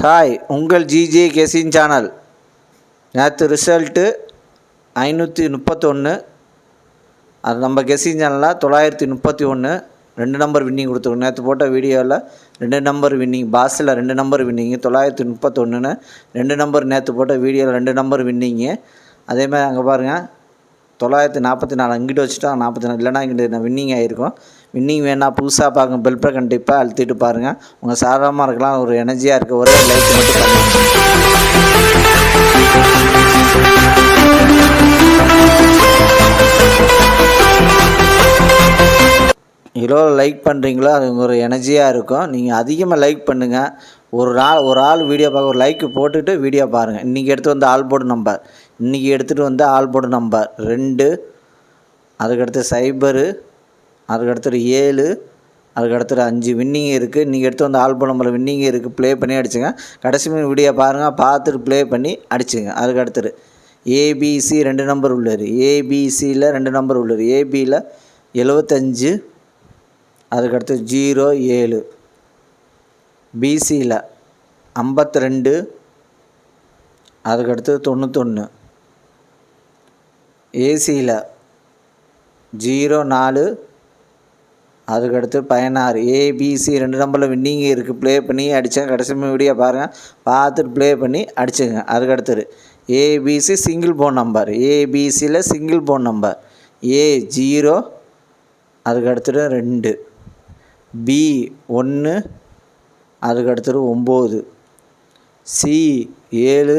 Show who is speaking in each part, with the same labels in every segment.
Speaker 1: Hi உங்கள் GJ கெசின் channel நேற்று ரிசல்ட்டு ஐநூற்றி முப்பத்தொன்று அது நம்ம கெசின் சேனலில் தொள்ளாயிரத்தி முப்பத்தி ஒன்று ரெண்டு நம்பர் வின்னிங் கொடுத்துருக்கோம். நேற்று போட்ட வீடியோவில் ரெண்டு நம்பர் வின்னிங் பாஸில் ரெண்டு நம்பர் வின்னிங்கு தொள்ளாயிரத்தி முப்பத்தொன்றுன்னு ரெண்டு நம்பர் நேற்று போட்ட வீடியோவில் ரெண்டு நம்பர் வின்னிங்கு அதேமாதிரி அங்கே பாருங்கள் தொள்ளாயிரத்தி நாற்பத்தி நாலு அங்கிட்டு வச்சுட்டா நாற்பத்தி நாலு இல்லைனா இங்கிட்டு வின்னிங் ஆகிருக்கும் வின்னிங் வேணால் புதுசாக பார்க்க பெல் கண்டிப்பாக அழுத்திட்டு பாருங்கள் உங்கள் சாதாரணமாக இருக்கலாம் ஒரு எனர்ஜியாக இருக்க ஒரே லைக் மட்டும் எவ்வளோ லைக் பண்ணுறீங்களோ அது ஒரு எனர்ஜியாக இருக்கும். நீங்கள் அதிகமாக லைக் பண்ணுங்கள் ஒரு நாள் ஒரு ஆள் வீடியோ பார்க்க ஒரு லைக் போட்டுட்டு வீடியோ பாருங்கள் இன்றைக்கி எடுத்து வந்த ஆல் போர்டு நம்பர் இன்றைக்கி எடுத்துகிட்டு வந்த ஆல் நம்பர் ரெண்டு அதுக்கடுத்து சைபரு அதுக்கடுத்து ஏழு அதுக்கடுத்து அஞ்சு வின்னிங் இருக்குது இன்றைக்கி எடுத்து வந்த ஆல் நம்பரில் நம்பர் வின்னிங் இருக்குது ப்ளே பண்ணி அடிச்சுங்க. கடைசி வீடியோ பாருங்கள் பார்த்துட்டு ப்ளே பண்ணி அடிச்சுங்க. அதுக்கடுத்துட்டு ஏபிசி ரெண்டு நம்பர் உள்ளார் ஏபிசியில் ரெண்டு நம்பர் உள்ளார் ஏபியில் எழுவத்தஞ்சு அதுக்கடுத்து ஜீரோ ஏழு. பிசியில் ஐம்பத்தி ரெண்டு அதுக்கடுத்து தொண்ணூத்தொன்று ஏசியில் ஜீரோ நாலு அதுக்கடுத்து பதினாறு. ஏபிசி ரெண்டு நம்பரில் வின்னிங் இருக்குது ப்ளே பண்ணி அடித்தேன் கடைசி வீடியோ பாருங்கள் பார்த்துட்டு ப்ளே பண்ணி அடிச்சுங்க. அதுக்கடுத்தது ABC single phone number ஏபிசியில் single phone number A zero அதுக்கடுத்தது ரெண்டு. பி ஒன்று அதுக்கடுத்துட்டு ஒம்பது. சி ஏழு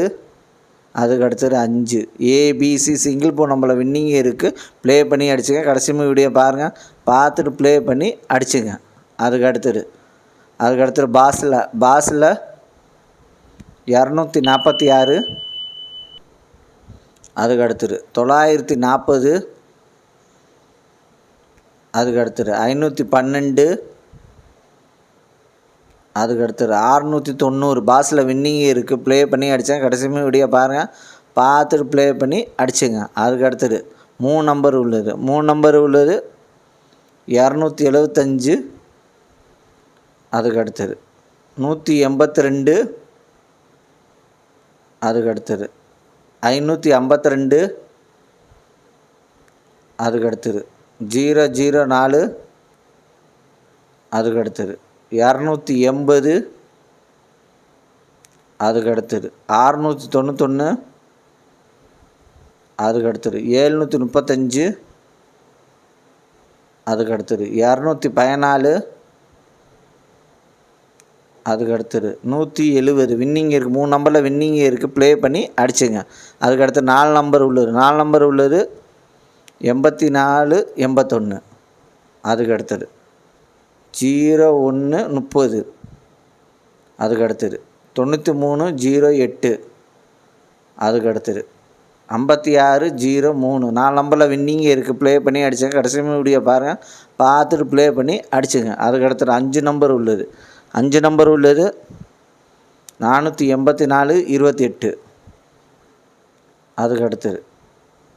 Speaker 1: அதுக்கு அடுத்தது அஞ்சு. ஏபிசி சிங்கிள் போ நம்மளை வின்னிங் இருக்குது ப்ளே பண்ணி அடிச்சுங்க. கடைசி வீடியோ பாருங்கள் பார்த்துட்டு ப்ளே பண்ணி அடிச்சுங்க. அதுக்கு அடுத்தது. அதுக்கு அடுத்தது பாஸில். பாஸில் இரநூத்தி நாற்பத்தி ஆறு. அதுக்கு அடுத்தது தொள்ளாயிரத்தி நாற்பது. அதுக்கு அடுத்தது ஐநூற்றி பன்னெண்டு. அதுக்கு ஆறுநூற்றி தொண்ணூறு பாஸில் வின்னிங் இருக்குது ப்ளே பண்ணி அடித்தேன் கடைசியுமே வீடியோ பாருங்கள் பார்த்துட்டு ப்ளே பண்ணி அடிச்சுங்க. அதுக்கு அடுத்தது மூணு நம்பர் உள்ளது. மூணு நம்பர் உள்ளது இரநூத்தி எழுபத்தஞ்சு அதுக்கு அடுத்தது நூற்றி எண்பத்தி ரெண்டு. அதுக்கு அடுத்தது ஐநூற்றி ஐம்பத்தி ரெண்டு. அதுக்கு அடுத்தது ஜீரோ ஜீரோ நாலு. அதுக்கு அடுத்தது இரநூத்தி எண்பது. அதுக்கு அடுத்தது. அறுநூற்றி தொண்ணூத்தொன்று அதுக்கு அடுத்தது. ஏழ்நூற்றி முப்பத்தஞ்சு. அதுக்கு அடுத்தது. இரநூத்தி பதினாலு. அதுக்கு அடுத்தது. நூற்றி எழுபது வின்னிங் இருக்குது மூணு நம்பரில் வின்னிங் இருக்குது ப்ளே பண்ணி அடிச்சுங்க. அதுக்கு அடுத்து நாலு நம்பர் உள்ளது. நாலு நம்பர் உள்ளது எண்பத்தி நாலு எண்பத்தொன்று அதுக்கு அடுத்தது. ஜீரோ ஒன்று முப்பது. அதுக்கு அடுத்தது தொண்ணூற்றி மூணு ஜீரோ எட்டு. அதுக்கு அடுத்தது ஐம்பத்தி ஆறு ஜீரோ மூணு. நாலு நம்பரில் வின்னிங் இருக்குது ப்ளே பண்ணி அடிச்சுங்க. கடைசி வீடியோ பாருங்கள் பார்த்துட்டு ப்ளே பண்ணி அடிச்சுங்க. அதுக்கு அடுத்தது அஞ்சு நம்பர் உள்ளது. அஞ்சு நம்பர் உள்ளது நானூற்றி எண்பத்தி நாலு இருபத்தி எட்டு. அதுக்கு அடுத்தது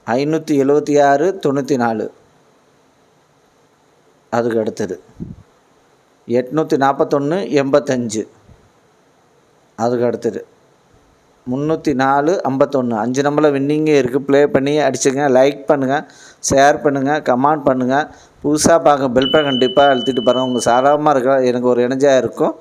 Speaker 1: ஐநூற்றி எழுபத்தி ஆறு தொண்ணூற்றி நாலு. அதுக்கு அடுத்தது எட்நூற்றி நாற்பத்தொன்று எண்பத்தஞ்சு. அதுக்கு அடுத்தது. முந்நூற்றி நாலு ஐம்பத்தொன்று அஞ்சு நம்பரில் வின்னிங்கே இருக்குது ப்ளே பண்ணி அடிச்சுங்க லைக் பண்ணுங்கள் ஷேர் பண்ணுங்கள் கமெண்ட் பண்ணுங்கள் புதுசாக பார்க்க பெல் கண்டிப்பாக அழுத்திட்டு பாருங்கள் உங்கள் சாதாரணமாக இருக்க எனக்கு ஒரு எனர்ஜியாக இருக்கும்.